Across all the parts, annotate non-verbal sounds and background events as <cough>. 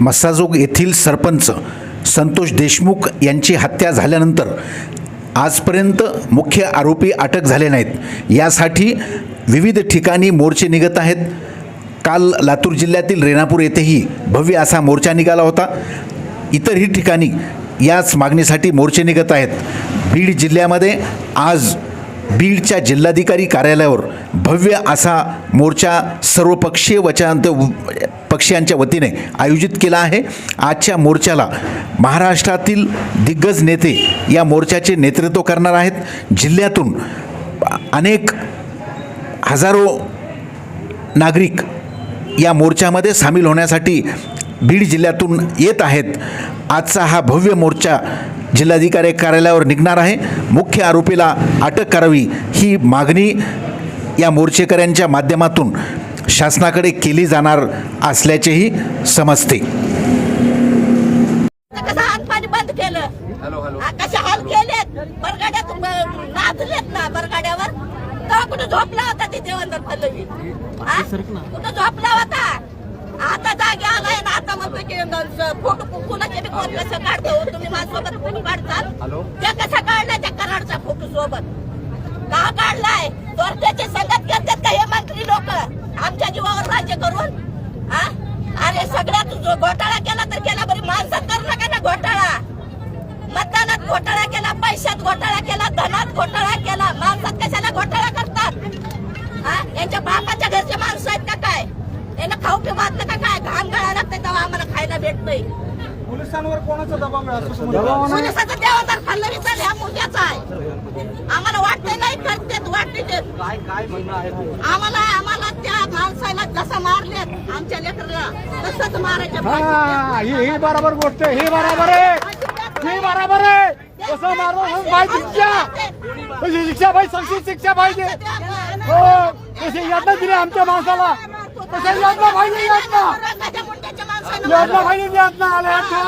मस्साजोग येथील सरपंच संतोष देशमुख यांची हत्या झाल्यानंतर आजपर्यंत मुख्य आरोपी अटक झाले नाहीत. यासाठी विविध ठिकाणी मोर्चे निघत आहेत. काल लातूर जिल्ह्यातील रेणापूर येथेही भव्य असा मोर्चा निघाला होता. इतरही ठिकाणी याच मागणीसाठी मोर्चे निघत आहेत. बीड जिल्ह्यामध्ये आज बीडच्या जिल्हाधिकारी कार्यालयावर भव्य असा मोर्चा सर्वपक्षीय वचांत पक्षीयांच्या वतीने आयोजित केला आहे. आजच्या मोर्चाला महाराष्ट्रातील दिग्गज नेते या मोर्चाचे नेतृत्व करणार आहेत. जिल्ह्यातून अनेक हजारो नागरिक या मोर्चामध्ये सामील होण्यासाठी बीड जिल्ह्यातून येत आहेत. आजचा हा भव्य मोर्चा जिल्हाधिकारी कार्यालयावर निघणार आहे. मुख्य आरोपीला अटक करावी ही मागणी या मोर्चेकऱ्यांच्या माध्यमातून शासनाकडे केली जाणार असल्याचेही समजते. झोपला होता? आता जागे आलाय ना आता म्हणतो की फोटो कुणाचे बी कोण कसं काढतो? तुम्ही माझ्यासोबत फोटो काढताल? त्या कसा काढलाय त्या कराडचा फोटो सोबत का काढलाय? चोरट्याचे संगत करतात का हे मंत्री लोक? आमच्या जीवावर राज्य करून? अरे सगळ्यात घोटाळा केला तर केला बरी माणसात कर नका ना घोटाळा. मतदानात घोटाळा केला पैशात घोटाळा केला धनात घोटाळा केला. माणसात कशाला घोटाळा करतात? यांच्या बापाच्या घरचे माणसं आहेत का यांना खाऊ पिऊ घातलं का काय घाम गळा लागतंय तेव्हा आम्हाला खायला भेटतंय पोलिसांवर कोणाचा दबाव मिळाला पोलिसाचा देवादार फडणवीस ह्या मुद्द्याचा आहे. आम्हाला वाटतंय नाही करते वाटते. ते काय काय म्हणणं आहे? आम्हाला आम्हाला त्या माणसाला जसं मारलेत आमच्या लेकरला तसंच मारायचं हा, ही ही बरोबर गोष्ट आहे ही बरोबर आहे. ही बरोबर आहे. कसं मारलं पाहिजे शिक्षा तशी शिक्षा पाहिजे शिक्षा पाहिजे. हो तशी यातना दिली आमच्या माणसाला. तसं यातना पाहिजे यातना यातना पाहिजे यातना आल्या यातना.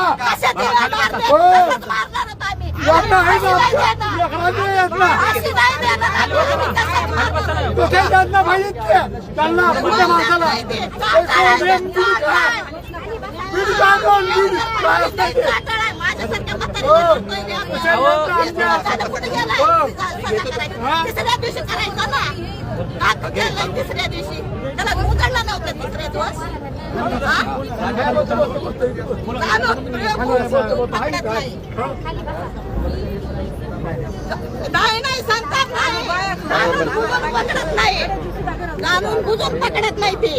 यातना आहे ना. आमच्या लेकरांची यातना तसं यातना पाहिजे ते. त्यांना आमच्या माणसाला बीड काढून बीड काय असतं ते? तिसऱ्या दिवशी करायचं ना का केलं तिसऱ्या दिवशी त्याला उघडला नव्हतं तिसऱ्या दिवस हा? कानून पकडत नाही. नाही सांगतात नाही कानून पकडत नाही कानून बुजून पकडत नाही ते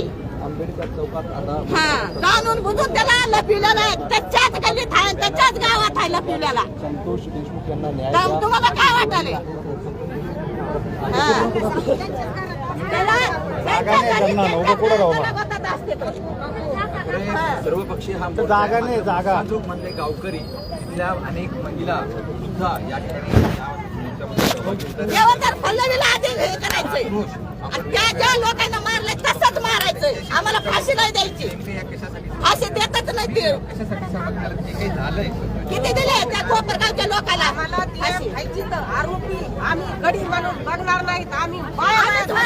हा कानून बुजून त्याला लपिवलेला आहे त्याच्याच गल्लीत आहे त्याच्याच गावात आहे लपिवलेला तुम्हाला काय वाटाले हा. तो. हा. हा जागा नाही, जागा. मधले गावकरी तिथल्या अनेक महिला सुद्धा या ठिकाणी देवेंद्र फडणवीसला आधी हे करायचंय. आणि त्या ज्या लोकांना मारले तसंच मारायचंय. आम्हाला फाशी नाही द्यायची. या कशासाठी फाशी देतच नाही ते. कशासाठी जे काही झालंय किती दिले त्या कोपरगावच्या लोकांना फाशी. आरोपी. आम्ही गडी म्हणून बघणार नाहीत. आम्ही आम्हीच मारणार.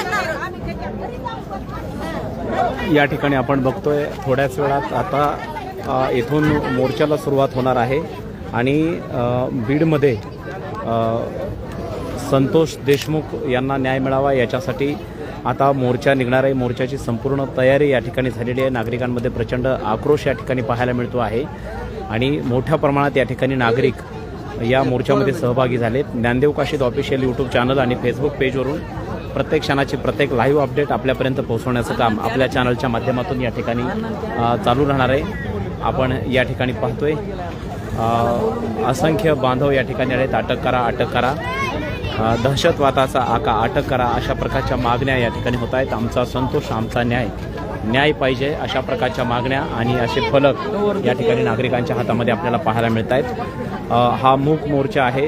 या ठिकाणी आपण बघतोय थोड्याच वेळात आता इथून येथून मोर्चाला सुरुवात होणार आहे. आणि बीडमध्ये संतोष देशमुख यांना न्याय मिळावा याच्यासाठी आता मोर्चा निघणार आहे. मोर्चाची संपूर्ण तयारी या ठिकाणी झालेली आहे. नागरिकांमध्ये प्रचंड आक्रोश या ठिकाणी पाहायला मिळतो आहे. आणि मोठ्या प्रमाणात या ठिकाणी नागरिक या मोर्चामध्ये सहभागी झालेत. Dnyandev Kashid official YouTube channel आणि फेसबुक पेजवरून प्रत्येक क्षणाची प्रत्येक लाईव्ह अपडेट आपल्यापर्यंत पोहोचवण्याचं काम आपल्या चॅनलच्या माध्यमातून या ठिकाणी चालू राहणार आहे. आपण या ठिकाणी पाहतोय. असंख्य बांधव या ठिकाणी आहेत. अटक करा अटक करा. दहशतवादाचा आका अटक करा. अशा प्रकारच्या मागण्या या ठिकाणी होत आहेत. आमचा संतोष आमचा न्याय. न्याय पाहिजे अशा प्रकारच्या मागण्या आणि असे फलक या ठिकाणी नागरिकांच्या हातामध्ये आपल्याला पाहायला मिळत आहेत हा मूक मोर्चा आहे.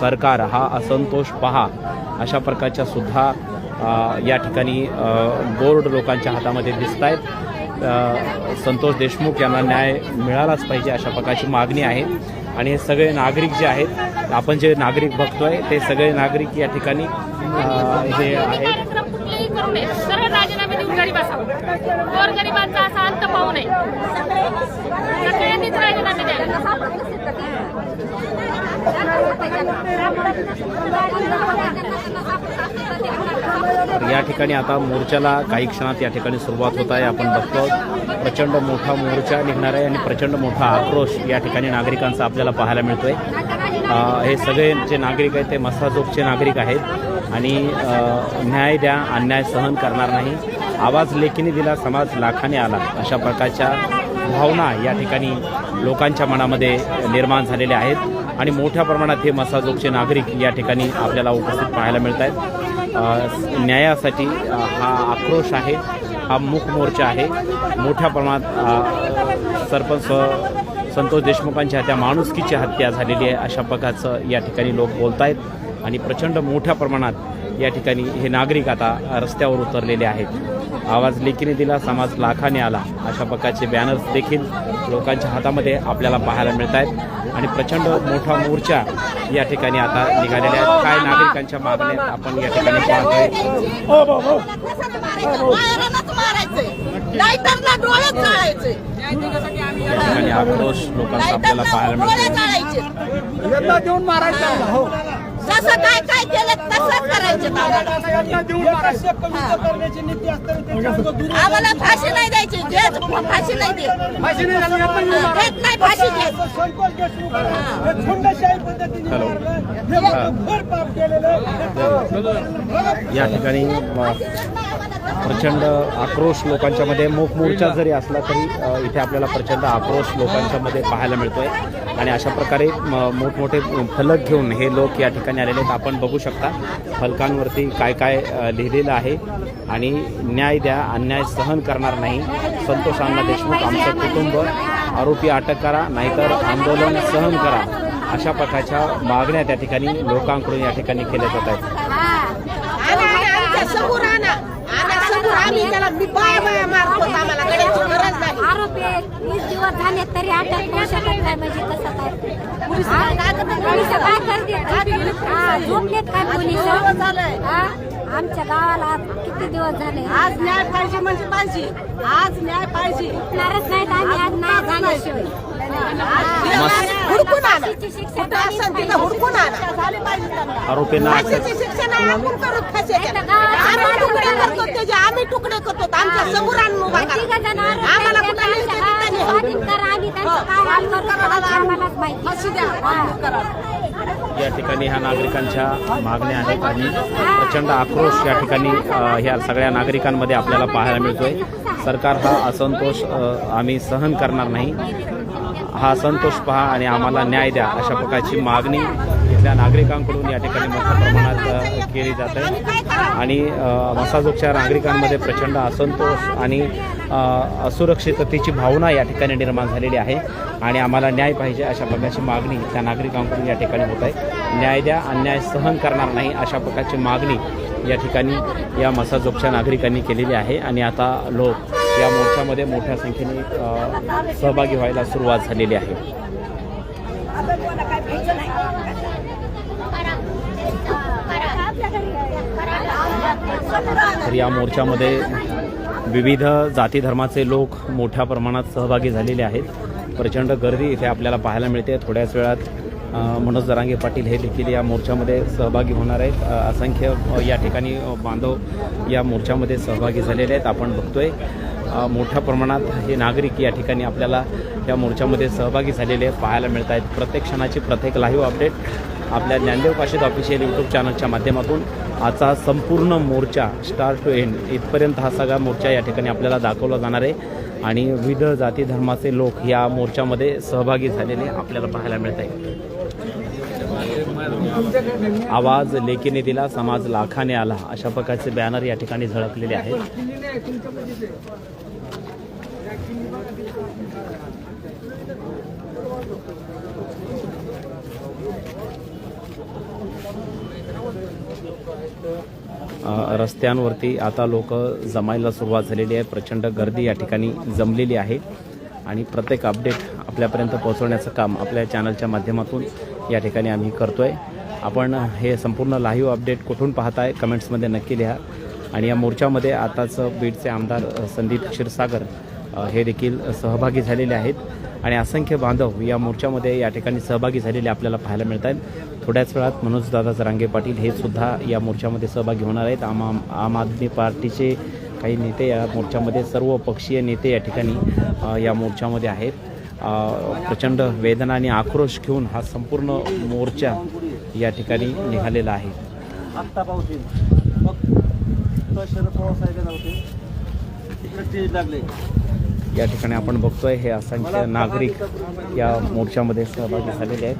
सरकार हा असंतोष पहा अशा प्रकारच्या सुद्धा या ठिकाणी बोर्ड लोकांच्या हातामध्ये दिसत आहेत संतोष देशमुख यांना न्याय मिळालाच पाहिजे अशा प्रकारची मागणी आहे. आणि हे सगळे नागरिक जे आहेत आपण जे नागरिक बघतोय ते सगळे नागरिक या ठिकाणी हे आहेत. करू नये. सरळ राजीनामे देऊन घरी बसावं गोरगरिबांचा असा अंत पाहू नये. तर या ठिकाणी आता मोर्चाला काही क्षणात या ठिकाणी सुरुवात होत आहे. आपण बघतो प्रचंड मोठा मोर्चा निघणार आहे आणि प्रचंड मोठा आक्रोश या ठिकाणी नागरिकांचा आपल्याला पाहायला मिळतोय. हे सगळे जे नागरिक आहेत ते मसाजोगचे नागरिक आहेत. आणि न्याय द्या अन्याय सहन करणार नाही. आवाज लेखीने दिला समाज लाखाने आला. अशा प्रकारच्या भावना या ठिकाणी लोकांच्या मनामध्ये निर्माण झालेल्या आहेत. आणि मोठ्या प्रमाणात हे मसाजोगचे नागरिक या ठिकाणी आपल्याला उपस्थित पाहायला मिळत आहेत न्यायासाठी हा आक्रोश आहे हा मूक मोर्चा आहे. मोठ्या प्रमाणात सरपंच संतोष देशमुखांच्या हत्या माणुसकीची हत्या झालेली आहे अशा प्रकारचं या ठिकाणी लोक बोलत आहेत आणि प्रचंड मोठ्या प्रमाणात या ठिकाणी हे नागरिक आता रस्त्यावर उतरलेले आहेत. आवाज लेखीने दिला समाज लाखाने आला. अशा प्रकारचे बॅनर्स देखील लोकांच्या हातामध्ये आपल्याला पाहायला मिळत आहेत आणि प्रचंड मोठा मोर्चा या ठिकाणी आता निघालेला आहे. काय नागरिकांच्या मागण्या आहेत आपण या ठिकाणी पाहतोय. डोळे जाळायचे या ठिकाणी आक्रोश लोकांचा आपल्याला पाहायला मिळतो हो जसं काय काय केलं तसंच करायचं आम्हाला. फाशी नाही द्यायची देत फाशी नाही देत. फाशी नाही फाशी हे. हे केलेलं या ठिकाणी प्रचंड आक्रोश लोकांच्यामध्ये मोर्चा जरी असला तरी इथे आपल्याला प्रचंड आक्रोश लोकांच्यामध्ये पाहायला पाहायला मिळतोय. आणि अशा प्रकारे म, मोठमोठे फलक घेऊन हे लोक या ठिकाणी आलेले आहेत. आपण बघू शकता फलकांवरती काय काय लिहिलेलं आहे. आणि न्याय द्या अन्याय सहन करणार नाही. संतोष अण्णा देशमुख आमचं कुटुंब. आरोपी अटक करा नाहीतर आंदोलन सहन करा. अशा प्रकारच्या मागण्या त्या ठिकाणी लोकांकडून या ठिकाणी केल्या जात आहेत आणा, आणा, आमच्यासमोर आणा आणा समोर आम्ही त्याला मी बाया बाया मारतो आम्हाला गड्याची गरज आरोपी वीस दिवस झाले तरी अटक होऊ शकत नाही म्हणजे कसं काय? पोलीस काय करते झोपलेत काय पोलीस? आमच्या गावाला आज किती दिवस झाले? आज न्याय पाहिजे म्हणजे पाहिजे. आज न्याय पाहिजे. नाही आज नाही झाल्याशिवाय. हुडकून आणा. फाशीची शिक्षा कुठं असेल तिथं हुडकून आणा. आरोपींना फाशीची शिक्षा नाही आपण फाशीच्या. आम्ही तुकडे करतो त्याचे आम्ही तुकडे करतो आमच्यासमोर आणून उभा करा. आम्हाला कुठं करा हा. या ठिकाणी ह्या नागरिकांच्या मागण्या आहेत आणि प्रचंड आक्रोश या ठिकाणी अ, ह्या सगळ्या नागरिकांमध्ये आपल्याला पाहायला मिळतोय. सरकार हा असंतोष अ, आम्ही सहन करणार नाही. हा संतोष पहा आणि आम्हाला न्याय द्या अशा प्रकारची मागणी इथल्या नागरिकांकडून या ठिकाणी मोठ्या प्रमाणात केली जात. आहे आणि अ, मसाजोगच्या नागरिकांमध्ये प्रचंड असंतोष आणि असुरक्षिततेची भावना या ठिकाणी निर्माण झालेली आहे. आणि आम्हाला न्याय पाहिजे अशा प्रकारची मागणी त्या नागरिकांकडून या ठिकाणी होत आहे. न्याय द्या अन्याय सहन करणार नाही अशा प्रकारची मागणी या ठिकाणी या मसाजोगच्या नागरिकांनी केलेली आहे. आणि आता लोक या मोर्चामध्ये मोठ्या संख्येने सहभागी व्हायला सुरुवात झालेली आहे. तर या मोर्चामध्ये विविध जाती धर्माचे लोक मोठ्या प्रमाणात सहभागी झालेले आहेत. प्रचंड गर्दी इथे आपल्याला पाहायला मिळते. थोड्याच वेळात मनोज जरांगे पाटील हे देखील या मोर्चामध्ये सहभागी होणार आहेत. असंख्य या ठिकाणी बांधव या मोर्चामध्ये सहभागी झालेले आहेत. आपण बघतोय. मोठ्या प्रमाणात हे नागरिक या ठिकाणी आपल्याला या मोर्चामध्ये सहभागी झालेले पाहायला मिळत आहेत प्रत्येक क्षणाची प्रत्येक लाईव्ह अपडेट आपल्या ज्ञानदेव काशीद ऑफिशियल यूट्यूब चॅनलच्या माध्यमातून. आजचा संपूर्ण मोर्चा स्टार्ट टू एंड इथपर्यंत हा सगळा मोर्चा या ठिकाणी आपल्याला दाखवला जाणार आहे. आणि विविध जाती धर्माचे लोक या मोर्चामध्ये सहभागी झालेले आपल्याला पाहायला मिळत आहे आवाज लेकीने दिला समाज लाखाने आला अशा प्रकारचे बॅनर या ठिकाणी झळकलेले आहेत. रस्त्यांवरती आता लोक जमायला सुरुवात झालेली आहे. प्रचंड गर्दी या ठिकाणी जमलेली आहे. आणि प्रत्येक अपडेट आपल्यापर्यंत पोहोचवण्याचं काम आपल्या चॅनलच्या माध्यमातून या ठिकाणी आम्ही करतोय. आपण हे संपूर्ण लाईव्ह अपडेट कुठून पाहताय कमेंट्समध्ये नक्की लिहा. आणि या मोर्चामध्ये आताच बीडचे आमदार संदीप क्षीरसागर हे देखील सहभागी झालेले आहेत. आणि असंख्य बांधव या मोर्चामध्ये या ठिकाणी सहभागी झालेले आपल्याला पाहायला मिळत आहेत. थोड्याच वेळात मनोजदादा जरांगे पाटील हे सुद्धा या मोर्चामध्ये सहभागी होणार आहेत. आम आम आदमी पार्टीचे काही नेते या मोर्चामध्ये सर्व पक्षीय नेते या ठिकाणी या मोर्चामध्ये आहेत. प्रचंड वेदना आणि आक्रोश घेऊन हा संपूर्ण मोर्चा या ठिकाणी निघालेला आहे. आत्ता पावतील. मग शरद पवार साहेब होते. तिकडे स्टेज लागले. या ठिकाणी आपण बघतोय हे असंख्य नागरिक या मोर्चामध्ये सहभागी झालेले आहेत.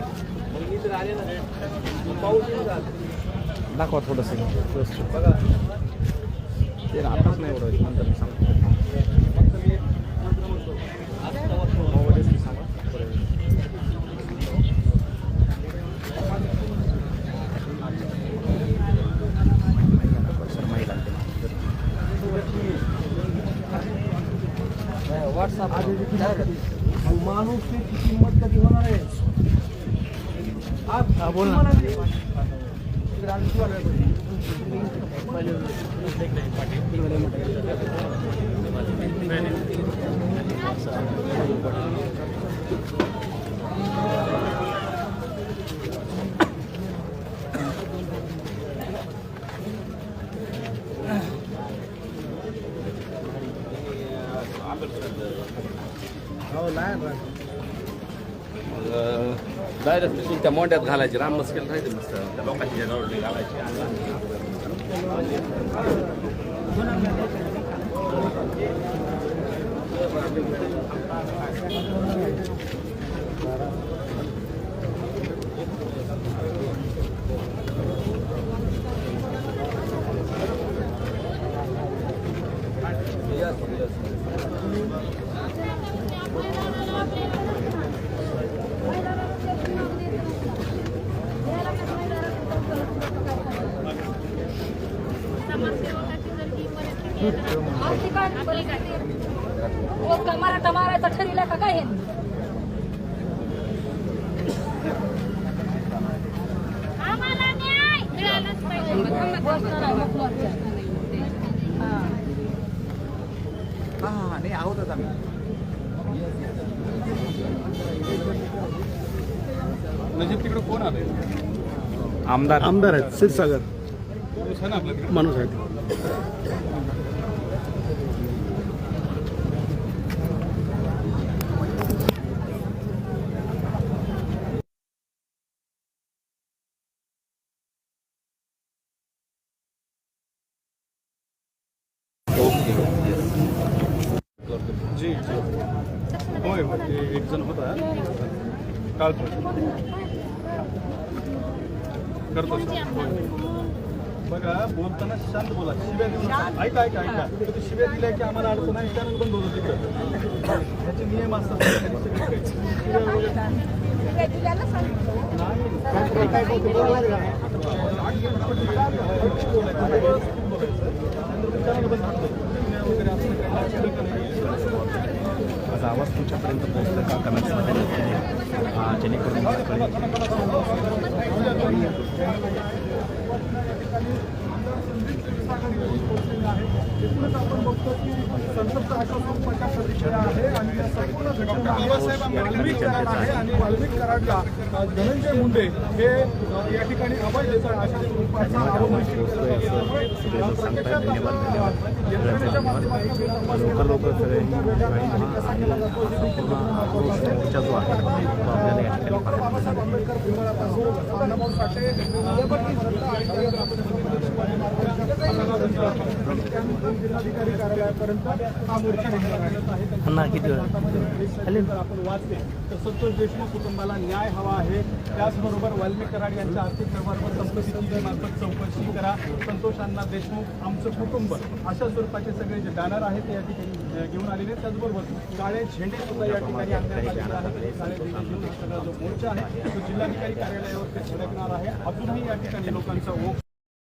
दाखवा थोडंसं. ते आताच नाही एवढं नंतर मी सांगतो सर, महिला. माणूसची किंमत कधी होणार आहे आज बोल डायरेक्ट دايرة تشيل تمون ده غلا جرام مسكين هاي المسكين हा हा नाही आहोतच आम्ही नजीब तिकडे कोण आले आमदार आमदार आहेत क्षीरसागर माणूस आहेत. जी जी होय होय एक जण होता काल करतो. बघा बोलताना शांत बोला शिव्या देऊ. ऐका ऐका ऐका कधी शिव्या दिल्या की आम्हाला अडचण आहे त्यानंतर बंद होतं तिकडं ह्याचे नियम असतात <laughs> नाही. काय- काय बोलतो? बरोबर आहे का? बोलायचं. व्यवस्थित बोलायचं. त्यानंतर channel बंद करतो. शिव्या वगैरे असं काही नाही. माझा आवाज तुमच्यापर्यंत पोहोचलं का? कमेंट्समध्ये नक्की जेणेकरून मला एकूणच आपण बघतो की संतप्त अशा स्वरूपाच्या प्रतिक्रिया आहे आणि या संपूर्ण घटनेला बाबासाहेब वाल्मिक कराड आहे आणि वाल्मिक कराडला धनंजय मुंडे हे या ठिकाणी अभय देसाळ अशा स्वरूपाचा संपूर्ण आक्रोश मोर्चा जो आहे आपल्याला या ठिकाणी आहे. आंबेडकर अण्णाभाऊ साठे जिल्हाधिकारी कार्यालयापर्यंत हा मोर्चा निघणार आहे आपण वाचले. तर संतोष देशमुख कुटुंबाला न्याय हवा आहे. त्याचबरोबर वाल्मिक कराड यांच्या आर्थिक व्यवहारवर संपत्तीची मार्फत चौकशी करा. संतोष अण्णा देशमुख आमचं कुटुंब अशा स्वरूपाचे सगळे जे बॅनर आहेत ते या ठिकाणी घेऊन आलेले आहेत. त्याचबरोबर काळे झेंडे सुद्धा या ठिकाणी आणण्यात आलेले आहेत. काळे झेंडे घेऊन हा सगळा जो मोर्चा आहे तो जिल्हाधिकारी कार्यालयावर ते धडकणार आहे. अजूनही या ठिकाणी लोकांचा ओघ